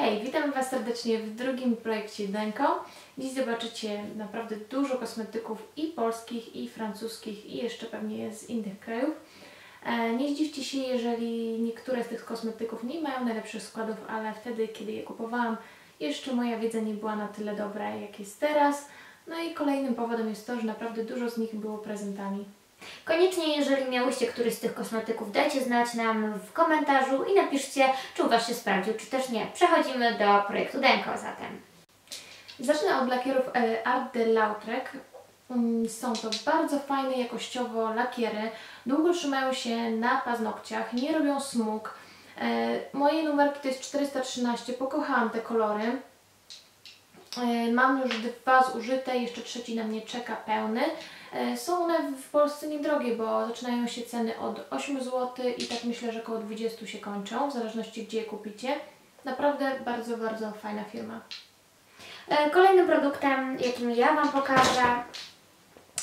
Hej, witam Was serdecznie w drugim projekcie Denko. Dziś zobaczycie naprawdę dużo kosmetyków i polskich, i francuskich, i jeszcze pewnie z innych krajów. E, Nie zdziwcie się, jeżeli niektóre z tych kosmetyków nie mają najlepszych składów, ale wtedy, kiedy je kupowałam, jeszcze moja wiedza nie była na tyle dobra, jak jest teraz. No i kolejnym powodem jest to, że naprawdę dużo z nich było prezentami. Koniecznie, jeżeli miałyście któryś z tych kosmetyków, dajcie znać nam w komentarzu i napiszcie, czy u Was się sprawdził, czy też nie. Przechodzimy do projektu Denko zatem. Zacznę od lakierów e, Art de Lautrec. Mm, Są to bardzo fajne jakościowo lakiery. Długo trzymają się na paznokciach, nie robią smug. E, Moje numerki to jest 413, pokochałam te kolory. E, Mam już dwa zużyte, jeszcze trzeci na mnie czeka pełny. E, Są one w Polsce niedrogie, bo zaczynają się ceny od 8 zł i tak myślę, że około 20 się kończą, w zależności gdzie je kupicie. Naprawdę bardzo, bardzo fajna firma. E, Kolejnym produktem, jakim ja Wam pokażę,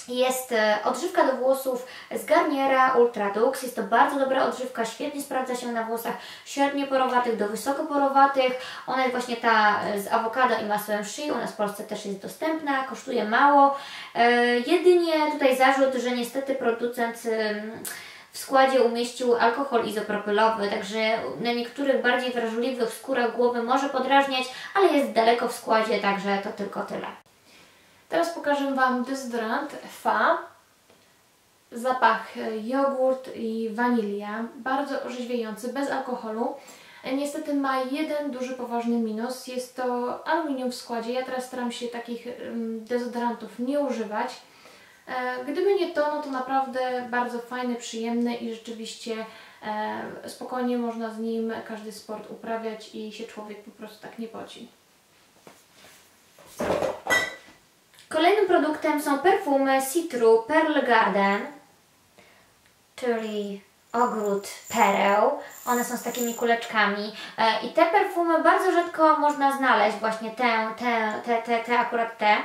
jest e, odżywka do włosów z Garniera Ultra Dux. Jest to bardzo dobra odżywka, świetnie sprawdza się na włosach średnioporowatych do wysokoporowatych. Ona jest właśnie ta e, z awokado i masłem shea, u nas w Polsce też jest dostępna, kosztuje mało. E, jedynie tutaj zarzut, że niestety producent w składzie umieścił alkohol izopropylowy, także na niektórych bardziej wrażliwych skórach głowy może podrażniać, ale jest daleko w składzie, także to tylko tyle. Teraz pokażę Wam dezodorant Fa. Zapach jogurt i wanilia, bardzo orzeźwiający, bez alkoholu. Niestety ma jeden duży, poważny minus. Jest to aluminium w składzie. Ja teraz staram się takich dezodorantów nie używać. E, Gdyby nie to, no to naprawdę bardzo fajny, przyjemny i rzeczywiście e, spokojnie można z nim każdy sport uprawiać i się człowiek po prostu tak nie poci. Kolejnym produktem są perfumy Citru Pearl Garden, czyli ogród pereł. One są z takimi kuleczkami e, i te perfumy bardzo rzadko można znaleźć, właśnie tę, te, te, te, te akurat te.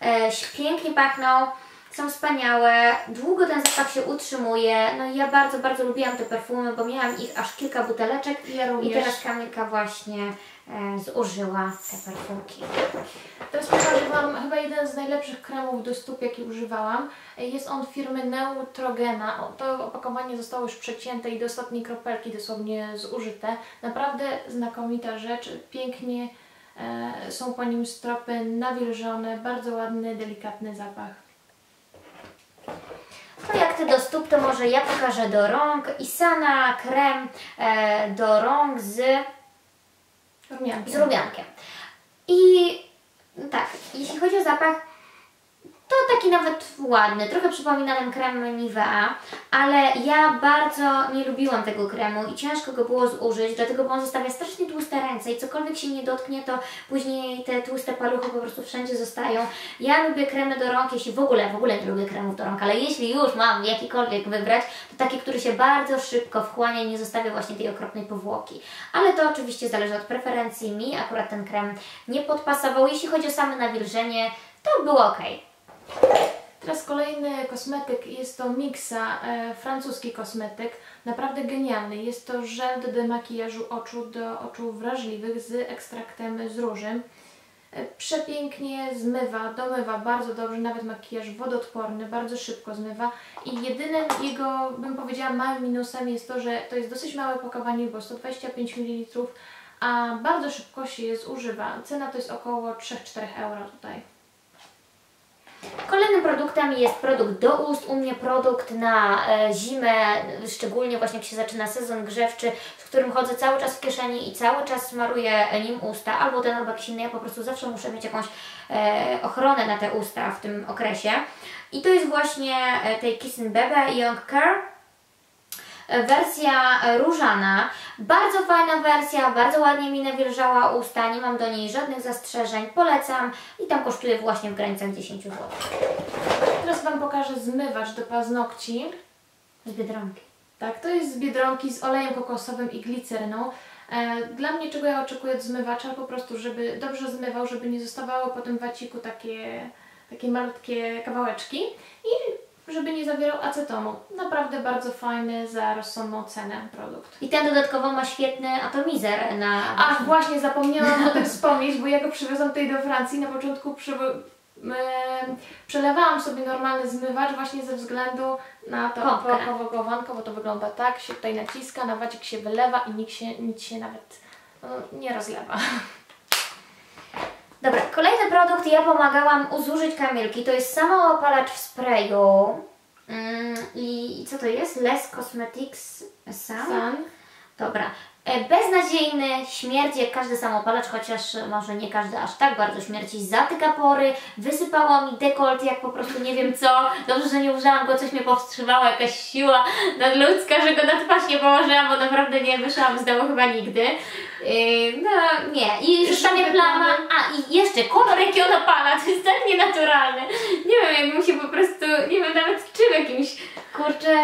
E, pięknie pachną, są wspaniałe, długo ten zapach się utrzymuje. No i ja bardzo, bardzo lubiłam te perfumy, bo miałam ich aż kilka buteleczek Ja i teraz Kamilka właśnie e, zużyła te perfumki. Teraz pokażę Wam chyba jeden z najlepszych kremów do stóp, jaki używałam. Jest on firmy Neutrogena. To opakowanie zostało już przecięte i do ostatniej kropelki dosłownie zużyte. Naprawdę znakomita rzecz. Pięknie e, są po nim stropy nawilżone, bardzo ładny, delikatny zapach. Ty do stóp, to może ja pokażę do rąk. Isana krem e, do rąk z, Rumianki. z rumiankiem. I tak, jeśli chodzi o zapach, to taki nawet ładny, trochę przypomina ten krem Nivea, ale ja bardzo nie lubiłam tego kremu i ciężko go było zużyć, dlatego bo on zostawia strasznie tłuste ręce i cokolwiek się nie dotknie, to później te tłuste paluchy po prostu wszędzie zostają. Ja lubię kremy do rąk, jeśli w ogóle, w ogóle nie lubię kremów do rąk, ale jeśli już mam jakikolwiek wybrać, to taki, który się bardzo szybko wchłania i nie zostawia właśnie tej okropnej powłoki. Ale to oczywiście zależy od preferencji mi, akurat ten krem nie podpasował. Jeśli chodzi o same nawilżenie, to było ok. Teraz kolejny kosmetyk, jest to Mixa, e, francuski kosmetyk, naprawdę genialny. Jest to żel do demakijażu oczu do oczu wrażliwych z ekstraktem z róży. E, Przepięknie zmywa, domywa bardzo dobrze, nawet makijaż wodoodporny, bardzo szybko zmywa i jedynym jego, bym powiedziała, małym minusem jest to, że to jest dosyć małe opakowanie, bo 125 ml, a bardzo szybko się je zużywa. Cena to jest około 3-4 euro tutaj. Produktem jest produkt do ust. U mnie produkt na e, zimę, szczególnie właśnie jak się zaczyna sezon grzewczy, z którym chodzę cały czas w kieszeni i cały czas smaruję nim usta, albo ten, albo jakiś inny. Ja po prostu zawsze muszę mieć jakąś e, ochronę na te usta w tym okresie. I to jest właśnie e, tej Kissing Bebe Young Care. Wersja e, różana, bardzo fajna wersja, bardzo ładnie mi nawilżała usta, nie mam do niej żadnych zastrzeżeń, polecam i tam kosztuje właśnie w granicach 10 zł. Teraz Wam pokażę zmywacz do paznokci. Z Biedronki. Tak, to jest z Biedronki z olejem kokosowym i gliceryną. E, Dla mnie czego ja oczekuję od zmywacza? Po prostu, żeby dobrze zmywał, żeby nie zostawały po tym waciku takie, takie malutkie kawałeczki. I żeby nie zawierał acetonu. Naprawdę bardzo fajny za rozsądną cenę produkt. I ten dodatkowo ma świetny atomizer na... Ach, właśnie zapomniałam o tym wspomnieć, bo ja go przywiozłam tutaj do Francji. Na początku przy, przelewałam sobie normalny zmywacz właśnie ze względu na to opakowanko, bo to wygląda tak, się tutaj naciska, na wacik się wylewa i nikt się, nic się nawet no, nie rozlewa. Dobra, kolejny produkt ja pomagałam uzużyć Kamilki. To jest samoopalacz w sprayu. Mm, I co to jest? Les Cosmetics Sun? San. Dobra. E, Beznadziejny, śmierdzi jak każdy samopalacz, chociaż może nie każdy aż tak bardzo śmierci. Zatyka pory, wysypało mi dekolt jak po prostu nie wiem co. Dobrze, że nie użyłam go, coś mnie powstrzymała, jakaś siła nadludzka, że go na twarz nie położyłam, bo naprawdę nie wyszłam z domu chyba nigdy. Yy, no nie. I zostanie plama. A i jeszcze kolor jaki on opala, to jest tak nienaturalny. Nie wiem, jakbym się po prostu, nie wiem, nawet czym jakimś, kurczę,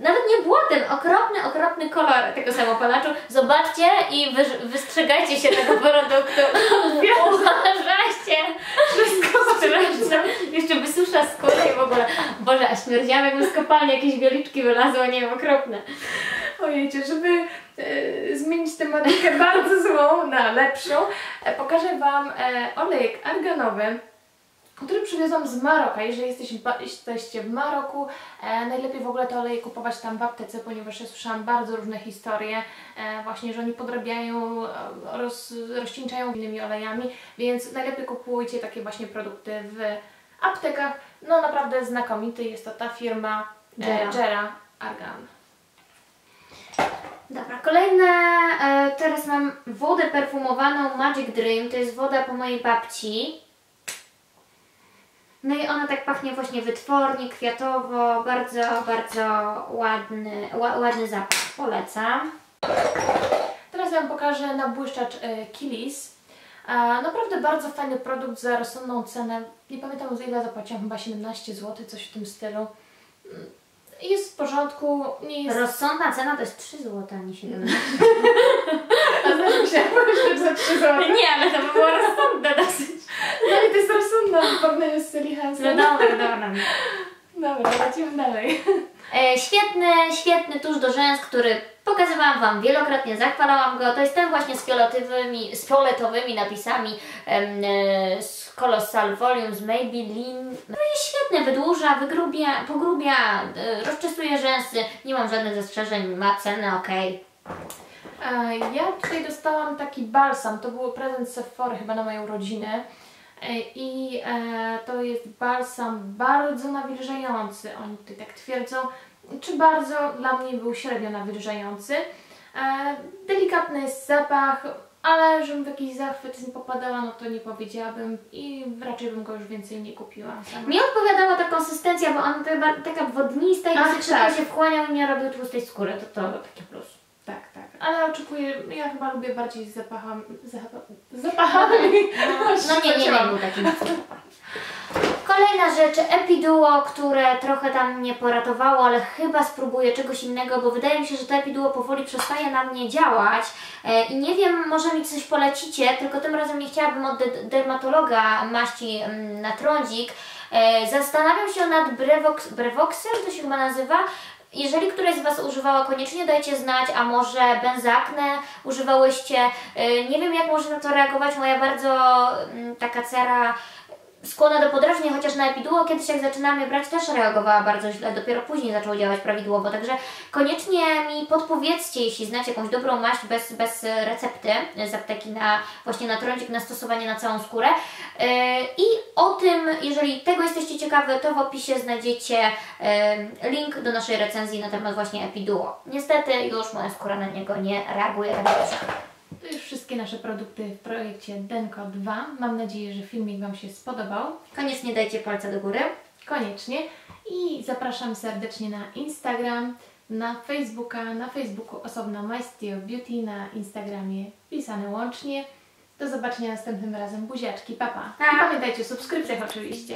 nawet nie błotem, okropny, okropny kolor tego samopalaczu. Zobaczcie i wy, wystrzegajcie się tego produktu. Uważajcie. Wszystko. Jeszcze wysusza skórę i w ogóle. Boże, a śmierdziałam jakby z kopalni jakieś wieliczki wylazło, nie wiem, okropne. Ojejcie, żeby e, zmienić tematykę bardzo złą na lepszą, e, pokażę Wam e, olejek arganowy, który przywiozłam z Maroka. Jeżeli jesteście, ba- jesteście w Maroku, e, najlepiej w ogóle te oleje kupować tam w aptece, ponieważ ja słyszałam bardzo różne historie, e, właśnie, że oni podrabiają, e, roz, rozcieńczają innymi olejami, więc najlepiej kupujcie takie właśnie produkty w aptekach. No naprawdę znakomity jest to ta firma Gera. e, Gera Argan. Dobra, kolejne, e, teraz mam wodę perfumowaną Magic Dream, to jest woda po mojej babci. No i ona tak pachnie właśnie wytwornie, kwiatowo, bardzo, bardzo ładny, ła, ładny zapach, polecam. Teraz Wam pokażę nabłyszczacz e, Kilis. Naprawdę bardzo fajny produkt za rozsądną cenę. Nie pamiętam za ile zapłaciłam, chyba 17 zł, coś w tym stylu. Mm, Jest w porządku, nie jest... Rozsądna cena to jest 3 zł, a nie 7 A znaczy myślałam, że za 3 zł. Nie, ale to by było rozsądne dosyć. No i to jest rozsądne w porównaniu z Sally No Hansen. dobra, dobra. Dobra, lecimy dalej. E, świetny, świetny tusz do rzęs, który pokazywałam Wam wielokrotnie, zachwalałam go. To jest ten właśnie z fioletowymi, z fioletowymi napisami em, e, z Colossal Volume, z Maybelline. No jest świetny, wydłuża, wygrubia, pogrubia, e, rozczesuje rzęsy. Nie mam żadnych zastrzeżeń, ma cenę, okej. E, Ja tutaj dostałam taki balsam, to był prezent z Sephory chyba na moją rodzinę. E, I e, to jest balsam bardzo nawilżający, oni tutaj tak twierdzą, czy bardzo dla mnie był średnio nawilżający. E, delikatny jest zapach, ale żebym w jakiś zachwyt nie popadała, no to nie powiedziałabym i raczej bym go już więcej nie kupiła. sama. Mi odpowiadała ta konsystencja, bo ona to taka wodnista i dosyć tak. się wchłaniał i nie robił tłustej skóry. To, to taki plus. Ale oczekuję, ja chyba lubię bardziej z zapachami, zapach, zapachami. No nie, nie, nie był taki. Kolejna rzecz, Epiduo, które trochę tam mnie poratowało, ale chyba spróbuję czegoś innego, bo wydaje mi się, że to Epiduo powoli przestaje na mnie działać e, i nie wiem, może mi coś polecicie, tylko tym razem nie chciałabym od de- dermatologa maści mm, na trądzik. E, Zastanawiam się nad Brevox, Brevoxem, to się chyba nazywa. Jeżeli któreś z Was używało, koniecznie dajcie znać, a może benzakne używałyście. E, Nie wiem, jak może na to reagować moja bardzo mm, taka cera skłonna do podrażnień, chociaż na epiduo kiedyś jak zaczynałam je brać też reagowała bardzo źle, dopiero później zaczęło działać prawidłowo, także koniecznie mi podpowiedzcie, jeśli znacie jakąś dobrą maść bez, bez recepty z apteki na właśnie na trądzik, na stosowanie na całą skórę Yy, i o tym, jeżeli tego jesteście ciekawe, to w opisie znajdziecie yy, link do naszej recenzji na temat właśnie epiduo. Niestety już moja skóra na niego nie reaguje tak dobrze. To już wszystkie nasze produkty w projekcie Denko 2. Mam nadzieję, że filmik Wam się spodobał. Koniecznie dajcie palca do góry. Koniecznie. I zapraszam serdecznie na Instagram, na Facebooka, na Facebooku osobno MyStio Beauty, na Instagramie pisane łącznie. Do zobaczenia następnym razem. Buziaczki, papa. Pa. I pamiętajcie o subskrypcjach oczywiście.